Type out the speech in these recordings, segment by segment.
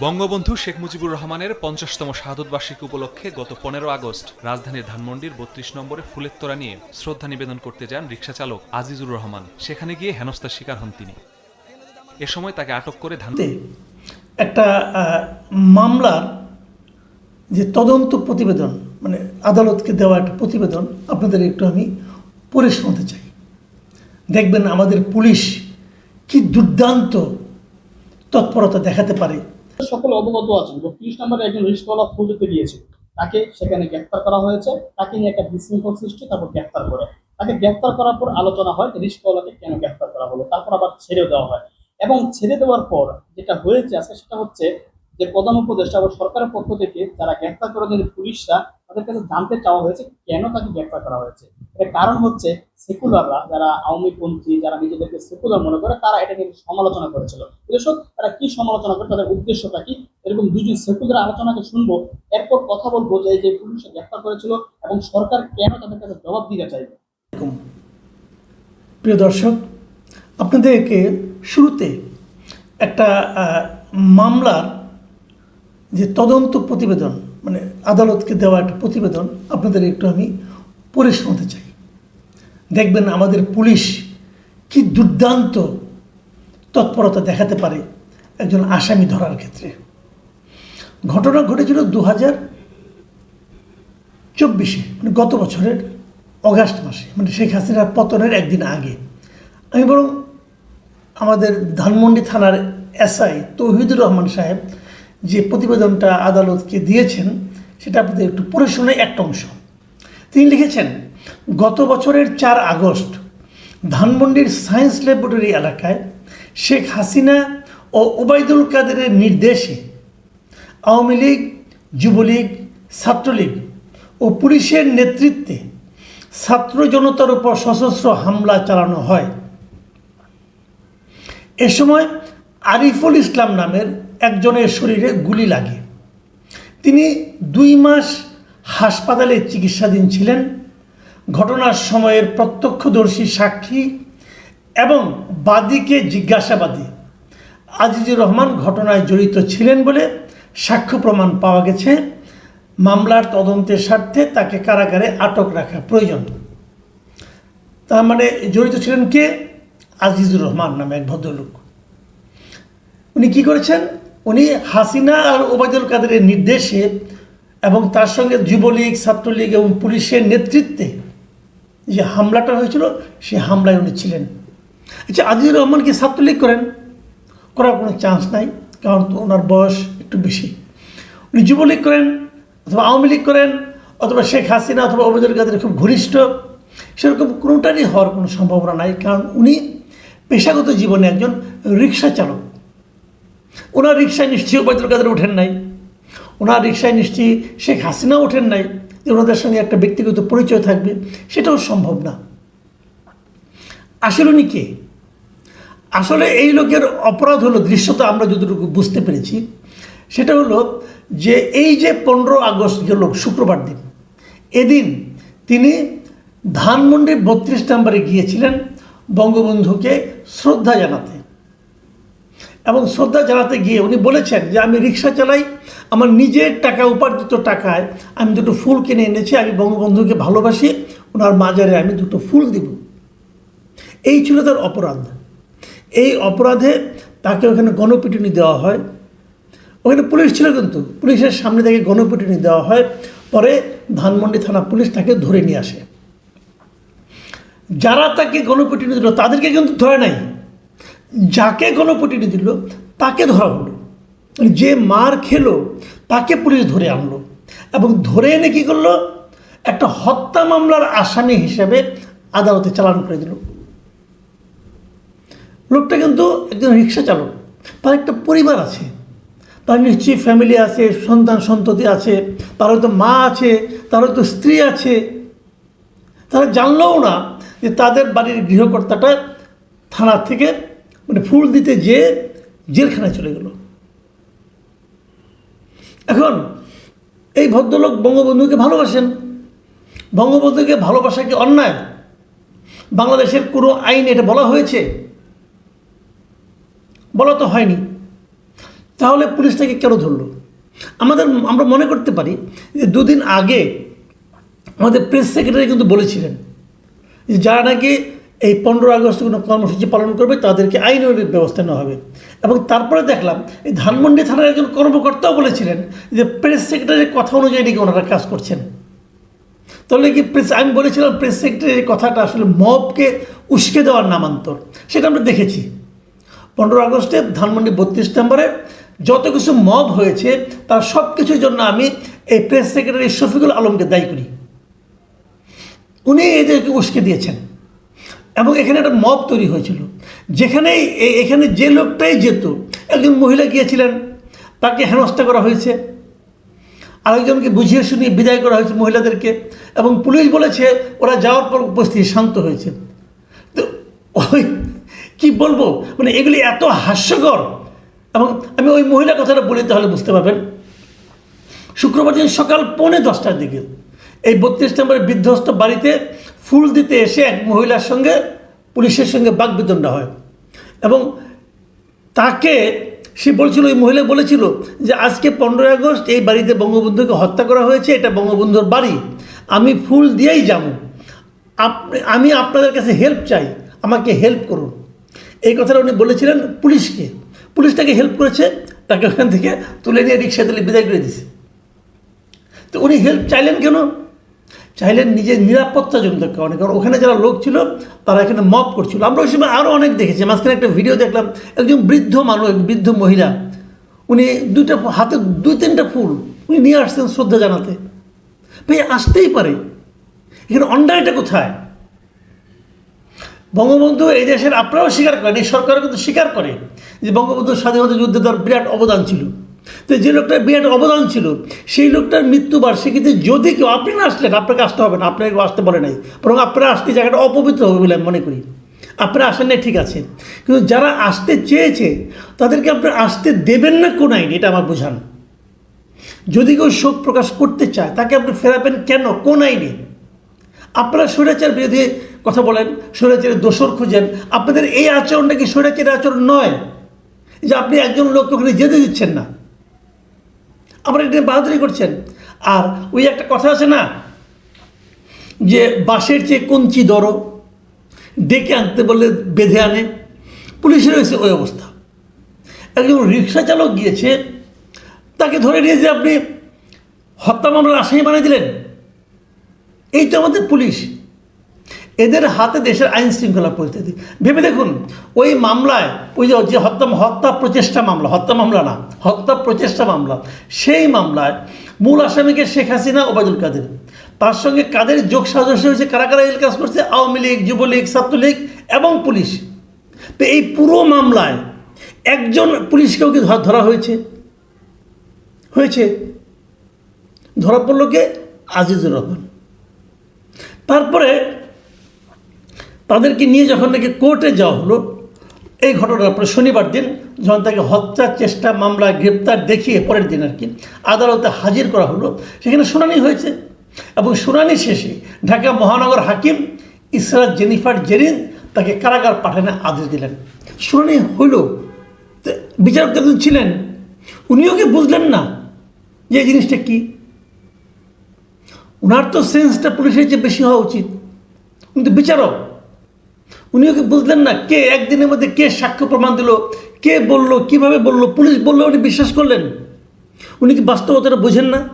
বঙ্গবন্ধু শেখ মুজিবুর রহমানের পঞ্চাশতম শাহাদত বার্ষিকী উপলক্ষে গত পনেরো আগস্ট রাজধানীর ধানমন্ডির বত্রিশ নম্বরে ফুলের তোড়া নিয়ে শ্রদ্ধা নিবেদন করতে যান রিকশা চালক আজিজুর রহমান। সেখানে গিয়ে হেনস্থার শিকার হন তিনি। এ সময় তাকে আটক করে ধান একটা আহ, মামলার যে তদন্ত প্রতিবেদন মানে আদালতকে দেওয়া একটা প্রতিবেদন আপনাদের একটু আমি পড়ে শোনাতে চাই। দেখবেন আমাদের পুলিশ কি দুর্দান্ত তৎপরতা দেখাতে পারে। সকলে অবগত আছেন। যে তিরিশ নম্বরে একজন রিস্কওয়ালা ফুল দিতে গিয়েছে তাকে সেখানে গ্রেফতার করা হয়েছে। তাকে নিয়ে একটা বিশৃঙ্খল সৃষ্টি, তারপর গ্রেফতার করে। তাকে গ্রেফতার করার পর আলোচনা হয় রিস্কওয়ালাকে কেন গ্রেফতার করা হলো। তারপর আবার ছেড়ে দেওয়া হয়। এবং ছেড়ে দেওয়ার পর যেটা হয়েছে আজকে সেটা হচ্ছে যে প্রধান উপদেষ্টা এবং সরকারের পক্ষ থেকে যারা গ্রেফতার করার জন্য পুলিশরা, তাদের কাছে জানতে চাওয়া হয়েছে কেন তাকে গ্রেফতার করা হয়েছে। এর কারণ হচ্ছে সেকুলাররা যারা আওয়ামী পন্থী যারা নিজেদেরকে সেকুলার মনে করে, তারা এটা নিয়ে সমালোচনা করেছিল। দর্শক, তারা কি সমালোচনা করে, তাদের উদ্দেশ্যটা কি? এরকম দুজন সেকুলার আলোচনাকে শুনব, এরপর কথা বলব যে যে পুলিশে গ্রেফতার করেছিল এবং সরকার কেন তাদের কাছে জবাব দিতে চাইবে। প্রিয় দর্শক, আপনাদেরকে শুরুতে একটা মামলার যে তদন্ত প্রতিবেদন মানে আদালতকে দেওয়া একটা প্রতিবেদন আপনাদের একটু আমি পড়ে শোনাতে চাই। দেখবেন আমাদের পুলিশ কি দুর্দান্ত তৎপরতা দেখাতে পারে একজন আসামি ধরার ক্ষেত্রে। ঘটনা ঘটেছিল দু হাজার চব্বিশে মানে গত বছরের অগাস্ট মাসে মানে শেখ হাসিনার পতনের একদিন আগে। আমি বরং আমাদের ধানমন্ডি থানার এসআই তৌহিদুর রহমান সাহেব যে প্রতিবেদনটা আদালতকে দিয়েছেন, সেটা আপনাদের একটু পড়ে শুনে একটা অংশ। তিনি লিখেছেন গত বছরের চার আগস্ট ধানমন্ডির সায়েন্স ল্যাবরেটরি এলাকায় শেখ হাসিনা ও ওবায়দুল কাদেরের নির্দেশে আওয়ামী লীগ, যুবলীগ, ছাত্রলীগ ও পুলিশের নেতৃত্বে ছাত্র জনতার উপর সশস্ত্র হামলা চালানো হয়। এ সময় আরিফুল ইসলাম নামের একজনের শরীরে গুলি লাগে। তিনি দুই মাস হাসপাতালে চিকিৎসাধীন ছিলেন। ঘটনার সময়ের প্রত্যক্ষদর্শী সাক্ষী এবং বাদীকে জিজ্ঞাসাবাদী। আজিজুর রহমান ঘটনায় জড়িত ছিলেন বলে সাক্ষ্য প্রমাণ পাওয়া গেছে। মামলার তদন্তের স্বার্থে তাকে কারাগারে আটক রাখা প্রয়োজন। তার মানে জড়িত ছিলেন কে? আজিজুর রহমান নামে এক ভদ্রলোক। উনি কি করেছেন? উনি হাসিনা আর ওবায়দুল কাদেরের নির্দেশে এবং তার সঙ্গে যুবলীগ, ছাত্রলীগ এবং পুলিশের নেতৃত্বে যে হামলাটা হয়েছিল সেই হামলায় উনি ছিলেন। আচ্ছা আজিজুর রহমানকে ছাত্রলীগ করেন, করার কোনো চান্স নাই, কারণ তো ওনার বয়স একটু বেশি। উনি যুবলীগ করেন, অথবা আওয়ামী লীগ করেন, অথবা শেখ হাসিনা অথবা ওবায়দুল কাদের খুব ঘনিষ্ঠ। সেরকম কোনোটারই হওয়ার কোনো সম্ভাবনা নাই, কারণ উনি পেশাগত জীবনে একজন রিক্সা চালক। ওনার রিক্সায় নিশ্চয়ই ওবায়দুল কাদের ওঠেন নাই। ওনার রিক্সায় নিশ্চয়ই শেখ হাসিনা ওঠেন নাই। ওনাদের সঙ্গে একটা ব্যক্তিগত পরিচয় থাকবে, সেটাও সম্ভব না। আসলে উনি কে? আসলে এই লোকের অপরাধ হলো দৃশ্যতা আমরা যতটুকু বুঝতে পেরেছি, সেটা হলো যে এই যে পনেরো আগস্ট গেল শুক্রবার দিন, এদিন তিনি ধানমন্ডির বত্রিশ নম্বরে গিয়েছিলেন বঙ্গবন্ধুকে শ্রদ্ধা জানাতে। এবং শ্রদ্ধা জানাতে গিয়ে উনি বলেছেন যে, আমি রিক্সা চালাই, আমার নিজের টাকা, উপার্জিত টাকায় আমি দুটো ফুল কিনে এনেছি, আমি বঙ্গবন্ধুকে ভালোবাসি, ওনার মাজারে আমি দুটো ফুল দিব। এই ছিল তার অপরাধ। এই অপরাধে তাকে ওখানে গণপিটুনি দেওয়া হয়। ওখানে পুলিশ ছিল কিন্তু, পুলিশের সামনে তাকে গণপিটুনি দেওয়া হয়। পরে ধানমন্ডি থানা পুলিশ তাকে ধরে নিয়ে আসে। যারা তাকে গণপিটুনি দিল, তাদেরকে কিন্তু ধরে নাই। যাকে গণপিটুনি দিল, তাকে ধরা হলো। যে মার খেলো, তাকে পুলিশ ধরে আনলো। এবং ধরে এনে কী করল? একটা হত্যা মামলার আসামি হিসেবে আদালতে চালান করে দিল। লোকটা কিন্তু একজন রিক্সা চালক। তার একটা পরিবার আছে। তার নিশ্চয়ই ফ্যামিলি আছে, সন্তান সন্ততি আছে, তার হয়তো মা আছে, তার হয়তো স্ত্রী আছে। তারা জানলেও না যে তাদের বাড়ির গৃহকর্তাটা থানা থেকে মানে ফুল দিতে যেয়ে জেলখানায় চলে গেল। এখন এই ভদ্রলোক বঙ্গবন্ধুকে ভালোবাসেন। বঙ্গবন্ধুকে ভালোবাসা কি অন্যায়? বাংলাদেশের কোনো আইন এটা বলা হয়েছে? বলা তো হয়নি। তাহলে পুলিশটাকে কেন ধরলো? আমাদের, আমরা মনে করতে পারি যে দুদিন আগে আমাদের প্রেস সেক্রেটারি কিন্তু বলেছিলেন যে যারা নাকি এই পনেরো আগস্ট কোনো কর্মসূচি পালন করবে, তাদেরকে আইনের ব্যবস্থা নেওয়া হবে। এবং তারপরে দেখলাম, এই ধানমন্ডি থানার একজন কর্মকর্তাও বলেছিলেন যে প্রেস সেক্রেটারির কথা অনুযায়ী নাকি ওনারা কাজ করছেন। তাহলে কি প্রেস আমি বলেছিলাম প্রেস সেক্রেটারির কথাটা আসলে মবকে উস্কে দেওয়ার নামান্তর। সেটা আমরা দেখেছি। পনেরো আগস্টে ধানমন্ডি বত্রিশ নম্বরে যত কিছু মব হয়েছে, তার সব কিছুর জন্য আমি এই প্রেস সেক্রেটারি শফিকুল আলমকে দায়ী করি। উনি এদেরকে উস্কে দিয়েছেন। এবং এখানে একটা মব তৈরি হয়েছিল। যেখানে এখানে যে লোকটাই যেত, একজন মহিলা গিয়েছিলেন, তাকে হেনস্থা করা হয়েছে। আরেকজনকে বুঝিয়ে শুনিয়ে বিদায় করা হয়েছে মহিলাদেরকে এবং পুলিশ বলেছে ওরা যাওয়ার পর উপস্থিতি শান্ত হয়েছে। তো ওই, কী বলব? মানে এগুলি এত হাস্যকর। এবং আমি ওই মহিলা কথাটা বলি তাহলে বুঝতে পারবেন। শুক্রবার দিন সকাল পৌনে দশটার দিকে এই বত্রিশ নম্বরের বিধ্বস্ত বাড়িতে ফুল দিতে এসে এক মহিলার সঙ্গে, পুলিশের সঙ্গে বাগবিদণ্ড হয়। এবং তাকে, সে বলছিল, ওই মহিলা বলেছিল যে, আজকে পনেরোই আগস্ট এই বাড়িতে বঙ্গবন্ধুকে হত্যা করা হয়েছে, এটা বঙ্গবন্ধুর বাড়ি। আমি ফুল দিয়েই যাব। আমি আপনাদের কাছে হেল্প চাই। আমাকে হেল্প করুন। এই কথাটা উনি বলেছিলেন পুলিশকে। পুলিশ তাকে হেল্প করেছে, তাকে ওখান থেকে তুলে নিয়ে রিক্সা তুলে বিদায় করে দিছে তো উনি হেল্প চাইলেন কেন? চাইলেন নিজের নিরাপত্তাজনিত কারণে কারণ ওখানে যারা লোক ছিল, তারা এখানে মপ করছিল। আমরা ওই সময় আরও অনেক দেখেছি। মাঝখানে একটা ভিডিও দেখলাম, একজন বৃদ্ধ মানুষ বৃদ্ধ মহিলা, উনি দুইটা হাতে দুই তিনটা ফুল উনি নিয়ে আসছেন শ্রদ্ধা জানাতে। ভাই, আসতেই পারে। এখানে অন্যায়টা কোথায়? বঙ্গবন্ধু এই দেশের আপনারাও স্বীকার করেন, এই সরকারও কিন্তু স্বীকার করে যে বঙ্গবন্ধুর স্বাধীনতা যুদ্ধে তার বিরাট অবদান ছিল। তো যে লোকটার বিরাট অবদান ছিল, সেই লোকটার মৃত্যুবার্ষিকীতে যদি কেউ, আপনি না আসলেন, আপনাকে আসতে হবে না, আপনাকে কেউ আসতে বলে নাই। বরং আপনারা আসতে জায়গাটা অপবিত্র হবে বলে আমি মনে করি। আপনারা আসেন নাই, ঠিক আছে। কিন্তু যারা আসতে চেয়েছে, তাদেরকে আপনি আসতে দেবেন না কোন আইন, এটা আমার বোঝান। যদি কেউ শোক প্রকাশ করতে চায়, তাকে আপনি ফেরাবেন কেন, কোন আইনে? আপনারা স্বৈরাচার বিরোধী কথা বলেন, স্বৈরাচারের দোষর খুঁজেন। আপনাদের এই আচরণটা কি স্বৈরাচারের আচরণ নয়? যে আপনি একজন লোককে ওখানে যেতে দিচ্ছেন না। আপনারা এটা বাহাদুরি করছেন। আর ওই একটা কথা আছে না, যে বাঁশের চেয়ে কঞ্চি দরো, ডেকে আনতে বললে বেঁধে আনে। পুলিশের হয়েছে ওই অবস্থা। একজন রিক্সা চালক গিয়েছে, তাকে ধরে নিয়ে যে আপনি হত্যা মামলার আসামি বানিয়ে দিলেন। এই তো আমাদের পুলিশ। এদের হাতে দেশের আইন শৃঙ্খলা পরিস্থিতি। ভেবে দেখুন, ওই মামলায়, ওই যে হত্যা হত্যা প্রচেষ্টা মামলা, হত্যা মামলা না, হত্যা প্রচেষ্টা মামলা, সেই মামলায় মূল আসামিকে শেখ হাসিনা, ওবায়দুল কাদের। তার সঙ্গে কাদের যোগ সাজস্য হয়েছে, কারা কারা এই কাজ করছে, আওয়ামী লীগ, যুবলীগ, ছাত্রলীগ এবং পুলিশ। তো এই পুরো মামলায় একজন পুলিশকেও কি ধরা হয়েছে? হয়েছে। ধরা পড়ল কে? আজিজুর রহমান। তারপরে তাদেরকে নিয়ে যখন নাকি কোর্টে যাওয়া হলো, এই ঘটনার পরে শনিবার দিন যখন তাকে হত্যার চেষ্টা, মামলা, গ্রেপ্তার দেখিয়ে পরের দিন আর কি আদালতে হাজির করা হলো, সেখানে শুনানি হয়েছে। এবং শুনানি শেষে ঢাকা মহানগর হাকিম ইসরাত জেনিফার জেরিন তাকে কারাগার পাঠানোর আদেশ দিলেন। শুনানি হইল বিচারক একজন ছিলেন, উনিও কি বুঝলেন না যে জিনিসটা কী? ওনার তো সেন্সটা পুলিশের চেয়ে বেশি হওয়া উচিত। কিন্তু বিচারক। উনিও ওকে বুঝলেন না কে একদিনের মধ্যে কে সাক্ষ্য প্রমাণ দিল? কে বলল? কীভাবে বলল? পুলিশ বলল, উনি বিশ্বাস করলেন? উনি কি বাস্তবতাটা বোঝেন না?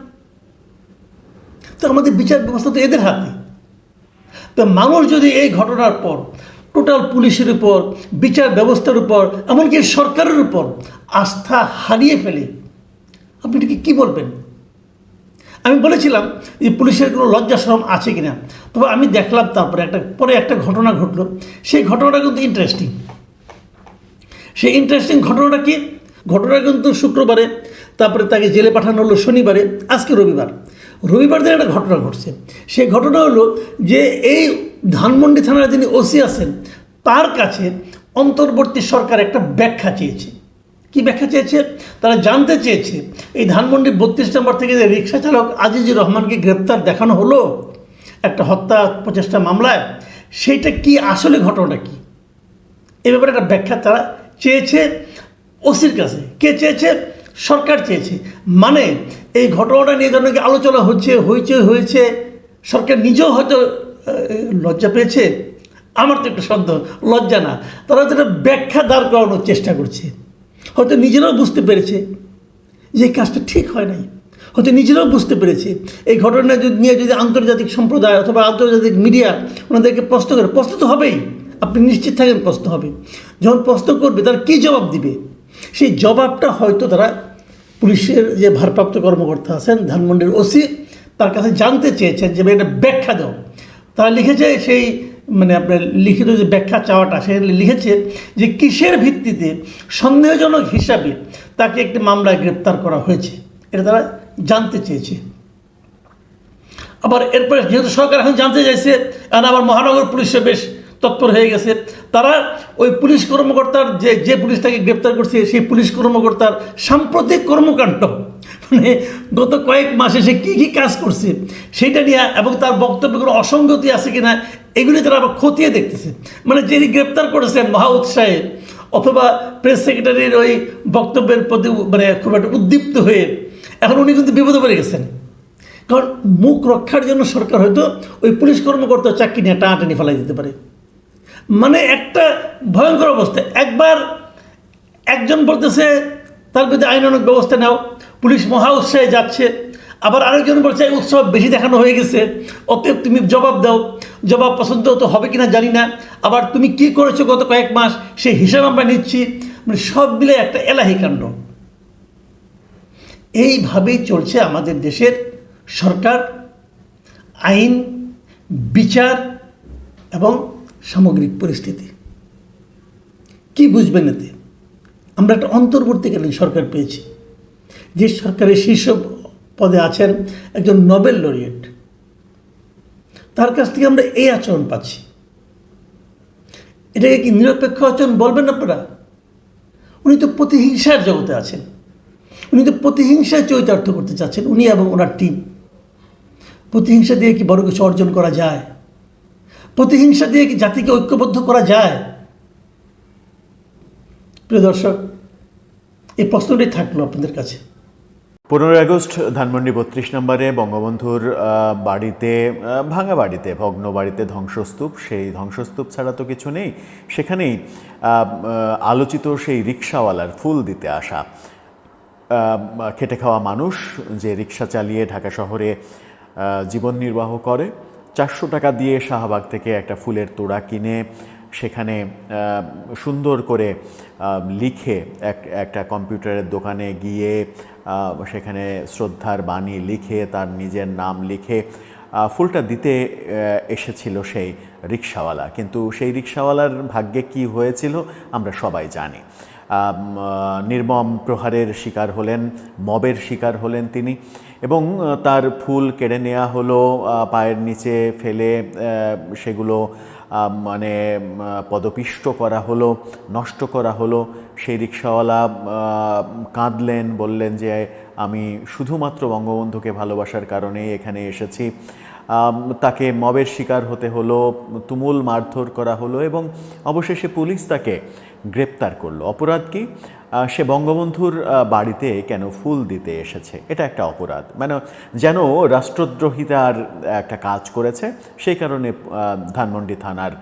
তো আমাদের বিচার ব্যবস্থা তো এদের হাতে। তো মানুষ যদি এই ঘটনার পর, টোটাল পুলিশের উপর, বিচার ব্যবস্থার উপর, এমনকি সরকারের উপর আস্থা হারিয়ে ফেলে, আপনি কী বলবেন? আমি বলেছিলাম যে পুলিশের কোনো লজ্জা শরম আছে কিনা। তবে আমি দেখলাম তারপরে একটা, পরে একটা ঘটনা ঘটলো। সেই ঘটনাটা কিন্তু ইন্টারেস্টিং সেই ইন্টারেস্টিং ঘটনাটা কি? ঘটনা কিন্তু শুক্রবারে, তারপরে তাকে জেলে পাঠানো হলো শনিবারে, আজকে রবিবার। রবিবার দিন একটা ঘটনা ঘটছে। সেই ঘটনা হলো যে এই ধানমন্ডি থানার যিনি ওসি আছেন, তার কাছে অন্তর্বর্তী সরকার একটা ব্যাখ্যা চেয়েছে। কি ব্যাখ্যা চেয়েছে? তারা জানতে চেয়েছে, এই ধানমন্ডি বত্রিশ নম্বর থেকে যে রিক্সা চালক আজিজুর রহমানকে গ্রেপ্তার দেখানো হলো, একটা হত্যা প্রচেষ্টা মামলায়, সেইটা কি আসলে ঘটনাটা কি? এ ব্যাপারে একটা ব্যাখ্যা তারা চেয়েছে, ওসির কাছে। কে চেয়েছে? সরকার চেয়েছে। মানে এই ঘটনাটা নিয়ে ধরনের আলোচনা হচ্ছে হয়েছে হয়েছে, সরকার নিজেও হয়তো লজ্জা পেয়েছে। আমার তো একটু সন্দেহ, লজ্জা না। তারা একটা ব্যাখ্যা দাঁড় করানোর চেষ্টা করছে। হয়তো নিজেরাও বুঝতে পেরেছে যে কাজটা ঠিক হয় নাই। হয়তো নিজেরাও বুঝতে পেরেছে এই ঘটনা যদি নিয়ে যদি আন্তর্জাতিক সম্প্রদায় অথবা আন্তর্জাতিক মিডিয়া ওনাদেরকে প্রশ্ন করে, প্রশ্ন তো হবেই। আপনি নিশ্চিত থাকেন প্রশ্ন হবে। যখন প্রশ্ন করবে, তারা কী জবাব দিবে? সেই জবাবটা হয়তো তারা পুলিশের যে ভারপ্রাপ্ত কর্মকর্তা আছেন, ধানমন্ডির ওসি, তার কাছে জানতে চেয়েছেন যে এটা ব্যাখ্যা দাও। তারা লিখেছে সেই মানে আপনার লিখিত যে ব্যাখ্যা চাওয়াটা সেখানে লিখেছে যে কিসের ভিত্তিতে সন্দেহজনক হিসাবে তাকে একটি মামলায় গ্রেপ্তার করা হয়েছে। এটা তারা জানতে চেয়েছে। আবার এরপরে যেহেতু সরকার এখন জানতে চাইছে, এখন আবার মহানগর পুলিশে বেশ তৎপর হয়ে গেছে। তারা ওই পুলিশ কর্মকর্তার যে যে পুলিশ তাকে গ্রেপ্তার করছে, সেই পুলিশ কর্মকর্তার সাম্প্রতিক কর্মকাণ্ড মানে গত কয়েক মাসে সে কী কী কাজ করছে, সেটা নিয়ে এবং তার বক্তব্যে কোনো অসঙ্গতি আছে কিনা, এগুলি তারা আবার খতিয়ে দেখতেছে। মানে যিনি গ্রেপ্তার করেছেন মহা উৎসাহে, অথবা প্রেস সেক্রেটারির ওই বক্তব্যের প্রতি মানে খুব একটা উদ্দীপ্ত হয়ে, এখন উনি কিন্তু বিপদে পড়ে গেছেন। কারণ মুখ রক্ষার জন্য সরকার হয়তো ওই পুলিশ কর্মকর্তা চাকরি নিয়ে টানাটানি ফেলাই দিতে পারে। মানে একটা ভয়ঙ্কর অবস্থা। একবার একজন বলতেছে তার বিরুদ্ধে আইনানুক ব্যবস্থা নাও। পুলিশ মহা উৎসাহে যাচ্ছে। আবার আরেকজন বলছে উৎসব বেশি দেখানো হয়ে গেছে। অতএব তুমি জবাব দাও। জবাব পছন্দ তো হবে কিনা জানি না। আবার তুমি কি করেছ গত কয়েক মাস সেই হিসাব আমরা নিচ্ছি। মানে সব মিলে একটা এলাহি কাণ্ড। এইভাবেই চলছে আমাদের দেশের সরকার, আইন, বিচার এবং সামগ্রিক পরিস্থিতি। কি বুঝবেন এতে? আমরা একটা অন্তর্বর্তীকালীন সরকার পেয়েছি। যে সরকারের শীর্ষ পদে আছেন একজন নোবেল লরিয়েট। তার কাছ থেকে আমরা এই আচরণ পাচ্ছি। এটাকে কি নিরপেক্ষ আচরণ বলবেন আপনারা? উনি তো প্রতিহিংসার জগতে আছেন। উনি তো প্রতিহিংসায় চরিতার্থ করতে চাচ্ছেন, উনি এবং ওনার টিম প্রতিহিংসা দিয়ে কি বড় কিছু অর্জন করা যায়? প্রতিহিংসা দিয়ে কি জাতিকে ঐক্যবদ্ধ করা যায়? প্রিয় দর্শক এই প্রশ্নটি থাকল আপনাদের কাছে। পনেরোই আগস্ট, ধানমন্ডি বত্রিশ নম্বরে বঙ্গবন্ধুর বাড়িতে ভাঙা বাড়িতে, ভগ্ন বাড়িতে ধ্বংসস্তূপ, সেই ধ্বংসস্তূপ ছাড়া তো কিছু নেই। সেখানেই আলোচিত সেই রিক্সাওয়ালার ফুল দিতে আসা খেটে খাওয়া মানুষ যে রিক্সা চালিয়ে ঢাকা শহরে জীবন নির্বাহ করে, চারশো টাকা দিয়ে শাহবাগ থেকে একটা ফুলের তোড়া কিনে সেখানে সুন্দর করে লিখে এক, একটা কম্পিউটারের দোকানে গিয়ে সেখানে শ্রদ্ধার বাণী লিখে, তার নিজের নাম লিখে ফুলটা দিতে এসেছিল সেই রিক্সাওয়ালা। কিন্তু সেই রিক্সাওয়ালার ভাগ্যে কি হয়েছিল, আমরা সবাই জানি। নির্মম প্রহারের শিকার হলেন, মবের শিকার হলেন তিনি এবং তার ফুল কেড়ে নেওয়া হলো পায়ের নিচে ফেলে সেগুলো মানে পদপিষ্ট করা হলো, নষ্ট করা হলো, সেই রিক্সাওয়ালা কাঁদলেন, বললেন যে, আমি শুধুমাত্র বঙ্গবন্ধুকে ভালোবাসার কারণেই এখানে এসেছি। তাকে মবের শিকার হতে হলো, তুমুল মারধর করা হলো এবং অবশেষে পুলিশ তাকে গ্রেপ্তার করল। অপরাধ কি? সে বঙ্গবন্ধুর বাড়িতে কেন ফুল দিতে এসেছে? এটা একটা অপরাধ। মানে যেন রাষ্ট্রদ্রোহিতার একটা কাজ করেছে, সেই কারণে ধানমন্ডি থানার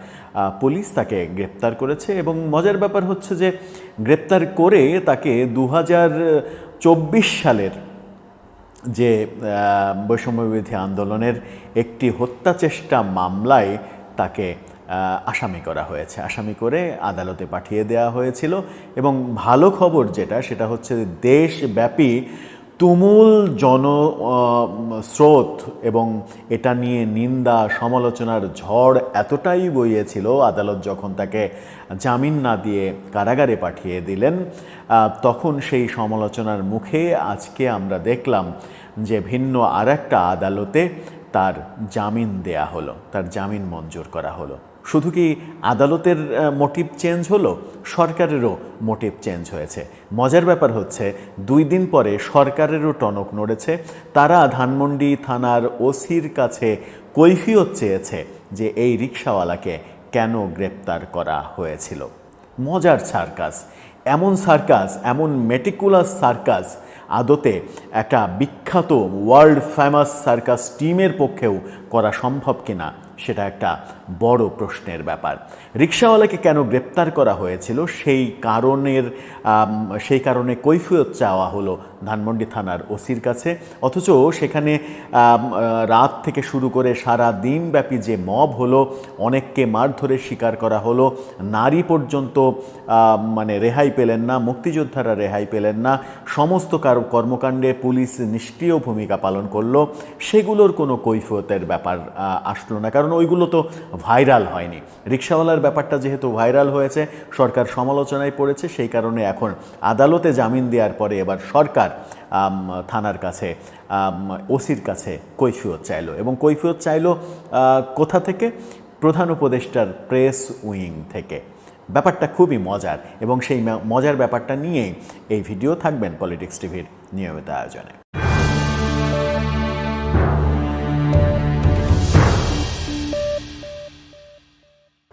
পুলিশ তাকে গ্রেপ্তার করেছে এবং মজার ব্যাপার হচ্ছে যে, গ্রেপ্তার করে তাকে দু সালের যে বৈষম্যবিধি আন্দোলনের একটি হত্যা চেষ্টা মামলায় তাকে আসামি করা হয়েছে। আসামি করে আদালতে পাঠিয়ে দেওয়া হয়েছিল এবং ভালো খবর যেটা, সেটা হচ্ছে দেশব্যাপী তুমুল জন স্রোত এবং এটা নিয়ে নিন্দা, সমালোচনার ঝড় এতটাই বইয়েছিল, আদালত যখন তাকে জামিন না দিয়ে কারাগারে পাঠিয়ে দিলেন তখন সেই সমালোচনার মুখে আজকে আমরা দেখলাম যে ভিন্ন আর আদালতে তার জামিন দেয়া হলো, তার জামিন মঞ্জুর করা হলো। শুধু কি আদালতের মোটিভ চেঞ্জ হলো? সরকারেরও মোটিভ চেঞ্জ হয়েছে। মজার ব্যাপার হচ্ছে, দুই দিন পরে সরকারেরও টনক নড়েছে। তারা ধানমন্ডি থানার ওসির কাছে কৈফিয়ত চেয়েছে যে এই রিক্সাওয়ালাকে কেন গ্রেপ্তার করা হয়েছিল। মজার সার্কাস। এমন সার্কাস, এমন মেটিকুলাস সার্কাস আদতে একটা বিখ্যাত ওয়ার্ল্ড ফেমাস সার্কাস টিমের পক্ষেও করা সম্ভব কিনা, সেটা একটা বড় প্রশ্নের ব্যাপার। রিক্সাওয়ালাকে কেন গ্রেপ্তার করা হয়েছিল? সেই কারণের সেই কারণে কৈফিয়ত চাওয়া হলো ধানমন্ডি থানার ওসির কাছে। অথচ সেখানে রাত থেকে শুরু করে সারা দিনব্যাপী যে মব হলো, অনেককে মারধরে শিকার করা হলো। নারী পর্যন্ত মানে রেহাই পেলেন না, মুক্তিযোদ্ধারা রেহাই পেলেন না। সমস্ত কার- কর্মকাণ্ডে পুলিশ নিষ্ক্রিয় ভূমিকা পালন করল। সেগুলোর কোনো কৈফিয়তের ব্যাপার আসলো না। কারণ ওইগুলো তো ভাইরাল হয়নি। রিক্সাওয়ালার ব্যাপারটা যেহেতু ভাইরাল হয়েছে, সরকার সমালোচনায় পড়েছে, সেই কারণে এখন আদালতে জামিন দেওয়ার পরে এবার সরকার থানার কাছে ওসির কাছে কৈফিয়ত চাইল এবং কৈফিয়ত চাইলো কোথা থেকে? প্রধান উপদেষ্টার প্রেস উইং থেকে। ব্যাপারটা খুবই মজার এবং সেই মজার ব্যাপারটা নিয়েই এই ভিডিও থাকবেন পলিটিক্স টিভির নিয়মিত আয়োজনে।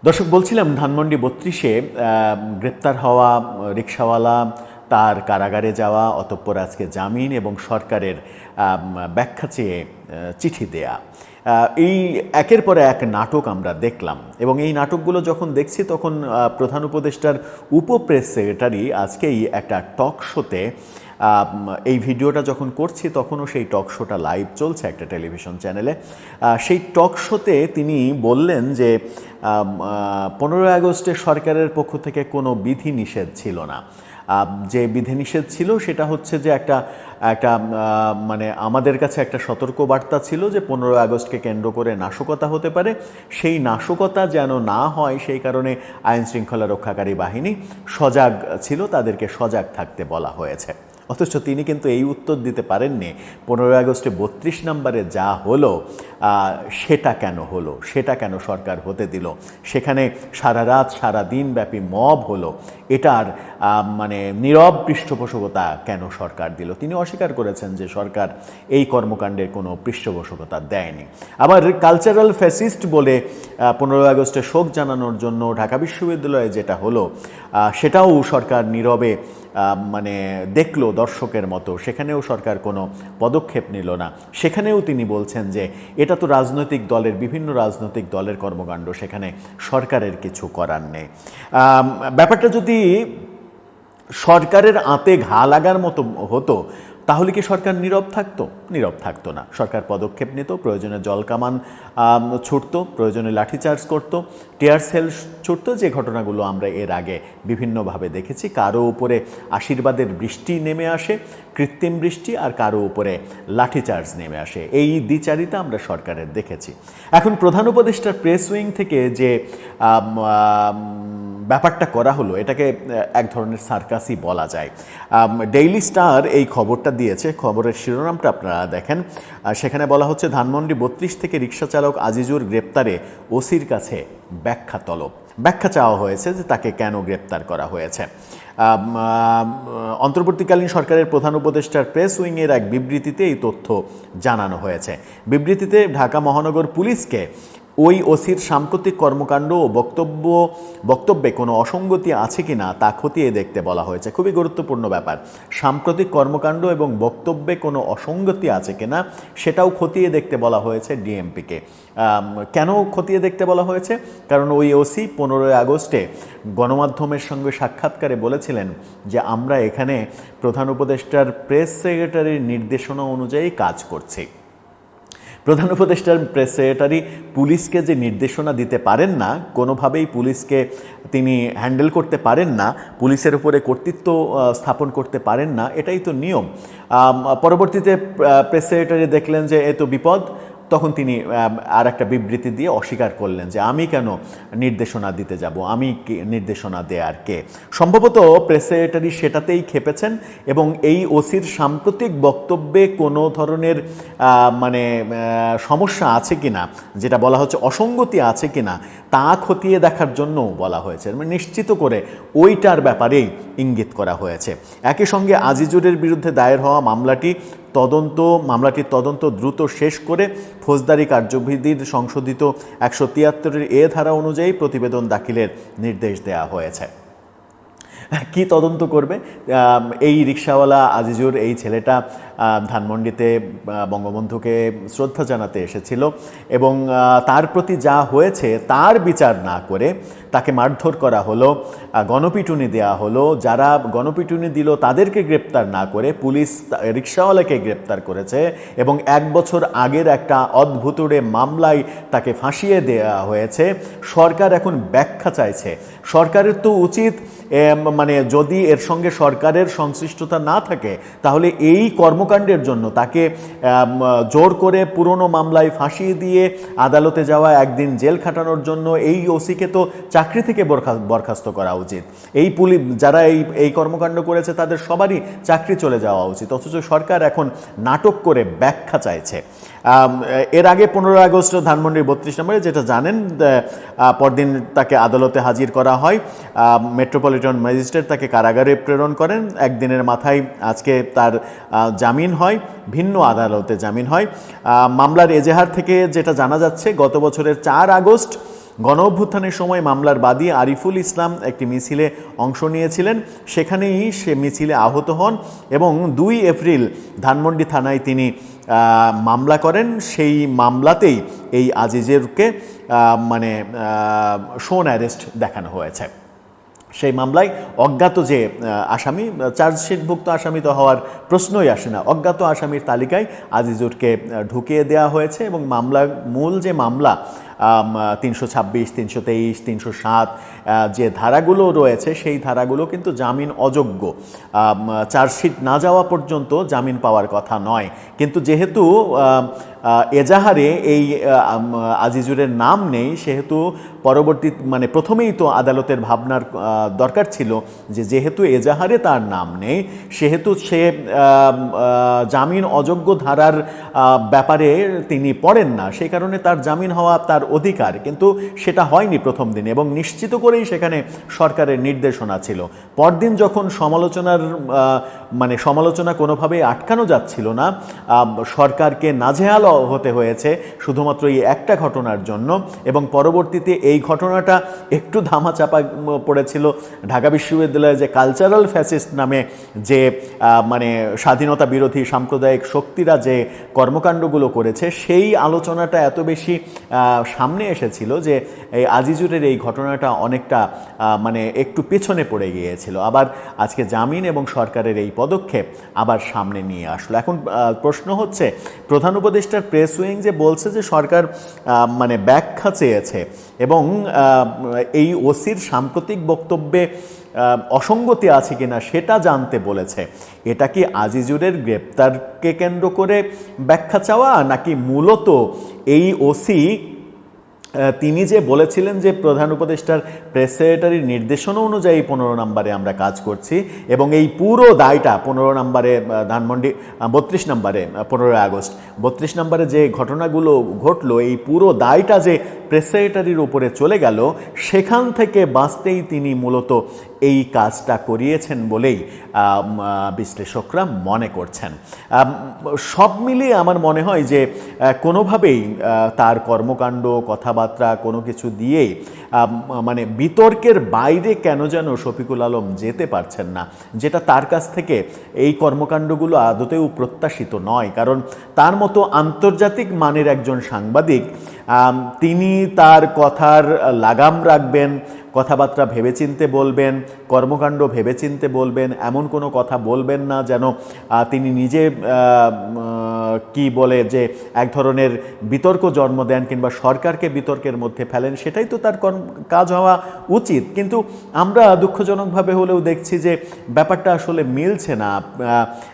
দর্শক, বলছিলাম ধানমন্ডি বত্রিশে গ্রেপ্তার হওয়া রিক্সাওয়ালা, তার কারাগারে যাওয়া, অতঃপর আজকে জামিন এবং সরকারের ব্যাখ্যা চেয়ে চিঠি দেয়া। এই একের পরে এক নাটক আমরা দেখলাম এবং এই নাটকগুলো যখন দেখছি তখন প্রধান উপদেষ্টার উপপ্রেস সেক্রেটারি আজকেই একটা টক শোতে এই ভিডিওটা যখন করছি তখনও সেই টক শোটা লাইভ চলছে একটা টেলিভিশন চ্যানেলে। সেই টক শোতে তিনি বললেন যে পনেরোই আগস্টে সরকারের পক্ষ থেকে কোনো বিধি নিষেধ ছিল না। যে বিধিনিষেধ ছিল সেটা হচ্ছে যে একটা একটা মানে আমাদের কাছে একটা সতর্ক বার্তা ছিল যে পনেরোই আগস্টকে কেন্দ্র করে নাশকতা হতে পারে। সেই নাশকতা যেন না হয়, সেই কারণে আইন শৃঙ্খলা রক্ষাকারী বাহিনী সজাগ ছিল, তাদেরকে সজাগ থাকতে বলা হয়েছে। অথচ তিনি কিন্তু এই উত্তর দিতে পারেননি। পনেরোই আগস্টে বত্রিশ নম্বরে যা হলো সেটা কেন হলো? সেটা কেন সরকার হতে দিল? সেখানে সারা রাত, সারা দিন ব্যাপী মব হলো। এটার মানে নীরব পৃষ্ঠপোষকতা কেন সরকার দিল? তিনি অস্বীকার করেছেন যে সরকার এই কর্মকাণ্ডের কোনো পৃষ্ঠপোষকতা দেয়নি। আবার কালচারাল ফ্যাসিস্ট বলে পনেরোই আগস্টে শোক জানানোর জন্য ঢাকা বিশ্ববিদ্যালয়ে যেটা হলো সেটাও সরকার নীরবে মানে দেখল দর্শকের মতো। সেখানেও সরকার কোনো পদক্ষেপ নিল না। সেখানেও তিনি বলছেন যে এটা তো রাজনৈতিক দলের, বিভিন্ন রাজনৈতিক দলের কর্মকাণ্ড, সেখানে সরকারের কিছু করার নেই। ব্যাপারটা যদি সরকারের আঁতে ঘা লাগার মতো হতো, তাহলে কি সরকার নীরব থাকতো? নীরব থাকতো না। সরকার পদক্ষেপ নিত, প্রয়োজনে জলকামান ছুটতো, প্রয়োজনে লাঠিচার্জ করতো, টিয়ার সেল ছুটতো, যে ঘটনাগুলো আমরা এর আগে বিভিন্নভাবে দেখেছি। কারও উপরে আশীর্বাদের বৃষ্টি নেমে আসে কৃত্রিম বৃষ্টি আর কারও উপরে লাঠিচার্জ নেমে আসে। এই দ্বিচারিতা আমরা সরকারের দেখেছি। এখন প্রধান উপদেষ্টার প্রেস উইং থেকে যে ব্যাপারটা করা হলো, এটাকে এক ধরনের সার্কাসই বলা যায়। ডেইলি স্টার এই খবরটা দিয়েছে। খবরের শিরোনামটা আপনারা দেখেন। সেখানে বলা হচ্ছে, ধানমন্ডি বত্রিশ থেকে রিক্সা চালক আজিজুর গ্রেপ্তারে ওসির কাছে ব্যাখ্যা তলব। ব্যাখ্যা চাওয়া হয়েছে যে তাকে কেন গ্রেপ্তার করা হয়েছে। অন্তর্বর্তীকালীন সরকারের প্রধান উপদেষ্টার প্রেস উইংয়ের এক বিবৃতিতে এই তথ্য জানানো হয়েছে। বিবৃতিতে ঢাকা মহানগর পুলিশকে ওই ওসির সাম্প্রতিক কর্মকাণ্ড ও বক্তব্য, বক্তব্যে কোনো অসঙ্গতি আছে কি না তা খতিয়ে দেখতে বলা হয়েছে। খুবই গুরুত্বপূর্ণ ব্যাপার। সাম্প্রতিক কর্মকাণ্ড এবং বক্তব্যে কোনো অসঙ্গতি আছে কিনা সেটাও খতিয়ে দেখতে বলা হয়েছে ডিএমপিকে। কেন খতিয়ে দেখতে বলা হয়েছে? কারণ ওই ওসি পনেরোই আগস্টে গণমাধ্যমের সঙ্গে সাক্ষাৎকারে বলেছিলেন যে, আমরা এখানে প্রধান উপদেষ্টার প্রেস সেক্রেটারির নির্দেশনা অনুযায়ী কাজ করছি। প্রধান উপদেষ্টার প্রেস সেক্রেটারি পুলিশকে যে নির্দেশনা দিতে পারেন না, কোনোভাবেই পুলিশকে তিনি হ্যান্ডেল করতে পারেন না, পুলিশের উপরে কর্তৃত্ব স্থাপন করতে পারেন না, এটাই তো নিয়ম। পরবর্তীতে প্রেস সেক্রেটারি দেখলেন যে এ তো বিপদ তখন তিনি আর একটা বিবৃতি দিয়ে অস্বীকার করলেন যে আমি কেন নির্দেশনা দিতে যাব? আমি কি নির্দেশনা দেয়ার কে? সম্ভবত প্রেস সেক্রেটারি সেটাতেই খেপেছেন এবং এই ওসির সাম্প্রতিক বক্তব্যে কোনো ধরনের মানে সমস্যা আছে কিনা, যেটা বলা হচ্ছে অসঙ্গতি আছে কিনা, তা খতিয়ে দেখার জন্যও বলা হয়েছে। মানে নিশ্চিত করে ওইটার ব্যাপারেই ইঙ্গিত করা হয়েছে। একই সঙ্গে আজিজুরের বিরুদ্ধে দায়ের হওয়া মামলাটি তদন্ত মামলাটির তদন্ত দ্রুত শেষ করে ফৌজদারি কার্যবিধির সংশোধিত একশো তিয়াত্তরের এ ধারা অনুযায়ী প্রতিবেদন দাখিলের নির্দেশ দেওয়া হয়েছে। কি তদন্ত করবে? এই রিক্সাওয়ালা আজিজুর, এই ছেলেটা ধানমন্ডিতে বঙ্গবন্ধুকে শ্রদ্ধা জানাতে এসেছিল এবং তার প্রতি যা হয়েছে তার বিচার না করে তাকে মারধর করা হলো গণপিটুনি দেওয়া হলো। যারা গণপিটুনি দিল, তাদেরকে গ্রেপ্তার না করে পুলিশ রিক্সাওয়ালাকে গ্রেপ্তার করেছে এবং এক বছর আগের একটা অদ্ভুতুড়ে মামলায় তাকে ফাঁসিয়ে দেওয়া হয়েছে। সরকার এখন ব্যাখ্যা চাইছে। সরকারের তো উচিত মানে যদি এর সঙ্গে সরকারের সংশ্লিষ্টতা না থাকে, তাহলে এই কর্মকাণ্ডের জন্য তাকে জোর করে পুরনো মামলায় ফাঁসিয়ে দিয়ে আদালতে যাওয়া, একদিন জেল খাটানোর জন্য এই ওসিকে তো চাকরি থেকে বরখা- বরখাস্ত করা উচিত। এই পুলিশ যারা এই এই কর্মকাণ্ড করেছে, তাদের সবারই চাকরি চলে যাওয়া উচিত। অথচ সরকার এখন নাটক করে ব্যাখ্যা চাইছে। এর আগে পনেরো আগস্ট ধানমন্ডির বত্রিশ নম্বরে যেটা জানেন পরদিন তাকে আদালতে হাজির করা হয়। মেট্রোপলিটন ম্যাজিস্ট্রেট তাকে কারাগারে প্রেরণ করেন। একদিনের মাথায় আজকে তার জামিন হয়, ভিন্ন আদালতে জামিন হয়। মামলার এজেহার থেকে যেটা জানা যাচ্ছে, গত বছরের চার আগস্ট গণ অভ্যুত্থানের সময় মামলার বাদী আরিফুল ইসলাম একটি মিছিলে অংশ নিয়েছিলেন। সেখানেই সে মিছিলে আহত হন এবং দুই এপ্রিল ধানমন্ডি থানায় তিনি মামলা করেন। সেই মামলাতেই এই আজিজেরকে মানে শোন অ্যারেস্ট দেখানো হয়েছে। সেই মামলায় অজ্ঞাত যে আসামি, চার্জশিটভুক্ত আসামি তো হওয়ার প্রশ্নই আসে না। অজ্ঞাত আসামির তালিকায় আজিজুরকে ঢুকিয়ে দেওয়া হয়েছে এবং মামলা মূল যে মামলা তিনশো ছাব্বিশ, তিনশো তেইশ, তিনশো সাত যে ধারাগুলো রয়েছে, সেই ধারাগুলো কিন্তু জামিন অযোগ্য। চার্জশিট না যাওয়া পর্যন্ত জামিন পাওয়ার কথা নয়। কিন্তু যেহেতু এজাহারে এই আজিজুরের নাম নেই, সেহেতু পরবর্তী মানে প্রথমেই তো আদালতের ভাবনার দরকার ছিল যে যেহেতু এজাহারে তার নাম নেই, সেহেতু সে জামিন অযোগ্য ধারার ব্যাপারে তিনি পড়েন না। সেই কারণে তার জামিন হওয়া, তার অধিকার, কিন্তু সেটা হয়নি প্রথম দিন এবং নিশ্চিত করেই সেখানে সরকারের নির্দেশনা ছিল। পরদিন যখন সমালোচনার মানে সমালোচনা কোনোভাবেই আটকানো যাচ্ছিল না। সরকারকে নাজেহাল হতে হয়েছে শুধুমাত্র এই একটা ঘটনার জন্য এবং পরবর্তীতে এই ঘটনাটা একটু ধামাচাপা পড়েছিল ঢাকা বিশ্ববিদ্যালয়ে যে কালচারাল ফ্যাসিস্ট নামে যে মানে স্বাধীনতা বিরোধী সাম্প্রদায়িক শক্তিরা যে কর্মকাণ্ডগুলো করেছে, সেই আলোচনাটা এত বেশি সামনে এসেছিল যে এই আজিজুরের এই ঘটনাটা অনেকটা মানে একটু পেছনে পড়ে গিয়েছিল। আবার আজকে জামিন এবং সরকারের এই পদক্ষেপ আবার সামনে নিয়ে আসলো। এখন প্রশ্ন হচ্ছে, প্রধান উপদেষ্টার প্রেস উইং যে বলছে যে সরকার মানে ব্যাখ্যা চেয়েছে এবং এই ওসির সাম্প্রতিক বক্তব্যে অসঙ্গতি আছে কিনা সেটা জানতে বলেছে। এটা কি আজিজুরের গ্রেপ্তারকে কেন্দ্র করে ব্যাখ্যা চাওয়া নাকি মূলত এই ওসি তিনি যে বলেছিলেন যে প্রধান উপদেষ্টার প্রেস সেক্রেটারির নির্দেশনা অনুযায়ী পনেরো নম্বরে আমরা কাজ করছি এবং এই পুরো দায়টা পনেরো নম্বরে ধানমন্ডি বত্রিশ নম্বরে পনেরোই আগস্ট, বত্রিশ নম্বরে যে ঘটনাগুলো ঘটলো, এই পুরো দায়টা যে প্রেস সেক্রেটারির উপরে চলে গেল, সেখান থেকে বাঁচতেই তিনি মূলত এই কাজটা করিয়েছেন বলেই বিশ্লেষকরা মনে করছেন। সব মিলিয়ে আমার মনে হয় যে কোনোভাবেই তার কর্মকাণ্ড কথাবার্তা কোনো কিছু দিয়েই মানে বিতর্কের বাইরে কেন যেন শফিকুল আলম যেতে পারছেন না, যেটা তার কাছ থেকে এই কর্মকাণ্ডগুলো আদতেও প্রত্যাশিত নয়। কারণ তার মতো আন্তর্জাতিক মানের একজন সাংবাদিক তিনি তার কথার লাগাম রাখবেন কথাবার্তা ভেবেচিন্তে বলবেন, কর্মকাণ্ড ভেবেচিন্তে বলবেন, এমন কোনো কথা বলবেন না যেন তিনি নিজে কি বলে যে এক ধরনের বিতর্ক জন্ম দেন কিংবা সরকারকে বিতর্কের মধ্যে ফেলেন, সেটাই তো তার কাজ হওয়া উচিত। কিন্তু আমরা দুঃখজনকভাবে হলেও দেখছি যে ব্যাপারটা আসলে মিলছে না।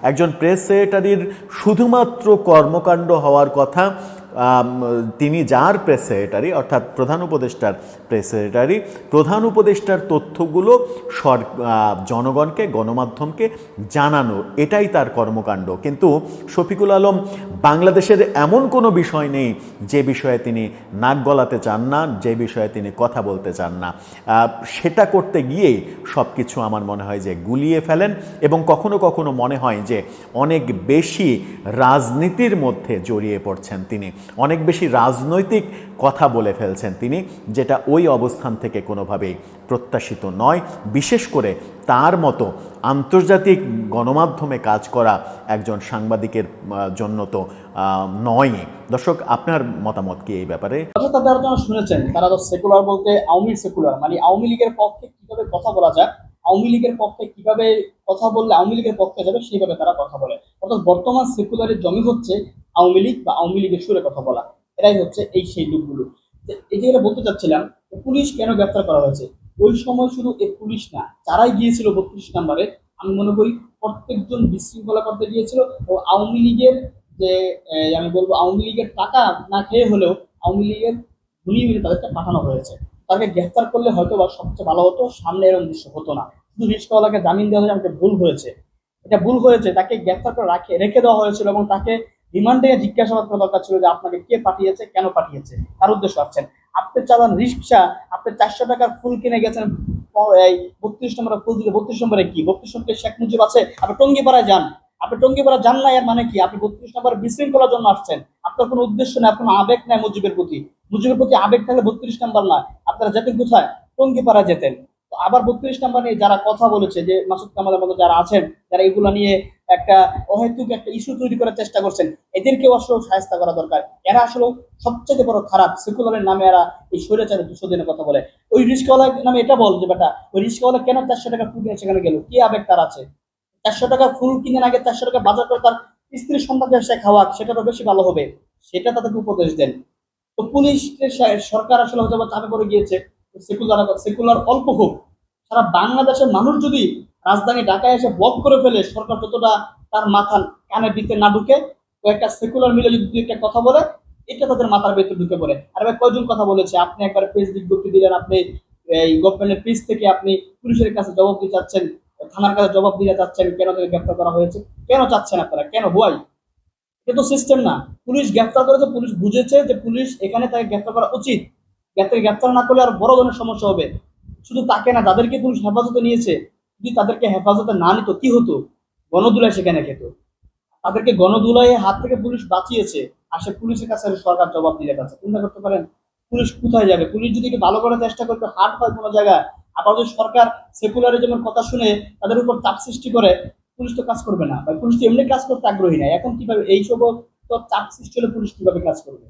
একজন প্রেস সেক্রেটারির শুধুমাত্র কর্মকাণ্ড হওয়ার কথা তিনি যার প্রেস সেক্রেটারি অর্থাৎ প্রধান উপদেষ্টার প্রেস সেক্রেটারি প্রধান উপদেষ্টার তথ্যগুলো সর জনগণকে, গণমাধ্যমকে জানানো, এটাই তার কর্মকাণ্ড। কিন্তু শফিকুল আলম, বাংলাদেশের এমন কোনো বিষয় নেই যে বিষয়ে তিনি নাক গলাতে চান না, যে বিষয়ে তিনি কথা বলতে চান না। সেটা করতে গিয়েই সব কিছু আমার মনে হয় যে গুলিয়ে ফেলেন এবং কখনো কখনো মনে হয় যে অনেক বেশি রাজনীতির মধ্যে জড়িয়ে পড়ছেন তিনি। অনেক বেশি রাজনৈতিক কথা বলে ফেলছেন তিনি, যেটা ওই অবস্থান থেকে কোনোভাবেই প্রত্যাশিত নয়। বিশেষ করে তার মতো আন্তর্জাতিক গণমাধ্যমে কাজ করা একজন সাংবাদিকের জন্য তো নয় দর্শক, আপনার মতামত কি এই ব্যাপারে? তাদের শুনেছেন, তারা তো সেকুলার বলতে আওয়ামী সেকুলার মানে আওয়ামী লীগের পক্ষে কীভাবে কথা বলা যায় আওয়ামী লীগের পক্ষে কীভাবে কথা বললে আওয়ামী লীগের পক্ষে যাবে, সেইভাবে তারা কথা বলে। অর্থাৎ বর্তমান সেকুলারের জমি হচ্ছে আওয়ামী লীগ বা আওয়ামী লীগের সুরে কথা বলা। এরাই হচ্ছে এই সেই লোকগুলো। এই যে বলতে চাচ্ছিলাম পুলিশ কেন গ্রেপ্তার করা হয়েছে? ওই সময় শুধু এই পুলিশ না, যারাই গিয়েছিল বত্রিশ নাম্বারে, আমি মনে করি প্রত্যেকজন বিশৃঙ্খলা করতে গিয়েছিল ও আওয়ামী লীগের যে আমি বলব আওয়ামী লীগের টাকা না খেয়ে হলেও আওয়ামী লীগের ঘুরিয়ে মিলে তাদেরকে পাঠানো হয়েছে। তাকে গ্রেফতার করলে হয়তো বা সবচেয়ে ভালো হতো, সামনে এরকম দৃশ্য হতো না। শুধু রিস্কওয়ালাকে জামিন দেওয়া হয়েছে, আমাকে ভুল হয়েছে। এটা ভুল হয়েছে, তাকে গ্রেফতার করে রাখে, রেখে দেওয়া হয়েছিল এবং তাকে রিমান্ডে জিজ্ঞাসাবাদ করা দরকার ছিল যে আপনাকে কে পাঠিয়েছে, কেন পাঠিয়েছে, তার উদ্দেশ্য আসছেন আপনি চালান রিক্সা, আপনি চারশো টাকার ফুল কিনে গেছেন বত্রিশ নম্বরে ফুল দিতে, বত্রিশ নম্বরে কি? বত্রিশ নম্বরে শেখ মুজিব আছে, আপনি টঙ্গিপাড়ায় যান। আপনি টঙ্গিপাড়া যান না এর মানে কি? আপনি বত্রিশ নম্বর বিশৃঙ্খলার জন্য আসছেন। আপনার কোনো উদ্দেশ্য নেই, আপনার আবেগ নাই মুজিবের প্রতি। মুজিবের প্রতি আবেগ থাকলে বত্রিশ নাম্বার না। আপনারা যেতেন কোথায়? টঙ্গিপাড়া যেতেন। আবার বত্রিশ নাম্বার নিয়ে যারা কথা বলেছে, যে মাসুদ কামালের মতো যারা আছেন, যারা এগুলো নিয়ে একটা অহেতুক একটা ইস্যু তৈরি করার চেষ্টা করছেন, এদেরকেও আসলে সাহায্য করা দরকার। এরা আসলে সবচেয়ে বড় খারাপ সেকুলারের নামে এরা এই স্বৈরাচারের দুশো দিনের কথা বলে। ওই রিস্কওয়ালার নামে এটা বল যে বেটা, ওই রিস্কওয়ালা কেন চারশো টাকা ফুল কিনে সেখানে গেল? কি আবেগ তার আছে? চারশো টাকা ফুল কিনে আগে চারশো টাকা বাজার করে তার স্ত্রীর সন্তানকে সে খাওয়াক সেটারও বেশি ভালো হবে। সেটা তাদেরকে উপদেশ দেন। তো পুলিশ সরকার আসলে হয়তো চাপে পড়ে গিয়েছে। সেকুলার সেকুলার অল্প হোক। সারা বাংলাদেশের মানুষ যদি রাজধানী ঢাকায় এসে ব্লক করে ফেলে, সরকার যতটা তার মাথা কানের ভিতরে না ঢুকে, কয়েকটা সেকুলার মিলে যদি একটা কথা বলে, এটা তাদের মাথার ভেতরে ঢুকে পড়ে। আর ভাই, কয়জন কথা বলেছে? আপনি একবার পেজ বিজ্ঞপ্তি দিলেন, আপনি এই গভর্নমেন্টের পেজ থেকে আপনি পুলিশের কাছে জবাব দিতে চাচ্ছেন, থানার কাছে জবাব দিতে চাচ্ছেন, কেন তাকে গ্রেপ্তার করা হয়েছে? কেন চাচ্ছেন আপনারা? কেন? হোয়াই এটা তো সিস্টেম না। পুলিশ গ্রেপ্তার করেছে, পুলিশ বুঝেছে যে পুলিশ এখানে তাকে গ্রেপ্তার করা উচিত। গ্রেপ্তার গ্রেপ্তার না করলে আর বড় ধরনের সমস্যা হবে। শুধু তাকে না, যাদেরকে পুলিশ হেফাজতে নিয়েছে, যদি তাদেরকে হেফাজতে না নিত, কি হতো? গণদুলায় সেখানে খেত। তাদেরকে গণদুলায় হাত থেকে পুলিশ বাঁচিয়েছে, আর সে পুলিশের কাছে সরকার জবাব দিতে যাচ্ছে। চিন্তা করতে পারেন, পুলিশ কোথায় যাবে? পুলিশ যদি একটু ভালো করার চেষ্টা করতে হাট পায় কোনো জায়গায় আবার যদি সরকার সেকুলারিজমের কথা শুনে তাদের উপর চাপ সৃষ্টি করে, পুলিশ তো কাজ করবে না। বা পুলিশ তো এমনি কাজ করতে আগ্রহী না। এখন কীভাবে এইসব তো চাপ সৃষ্টি হলে পুলিশ কীভাবে কাজ করবে?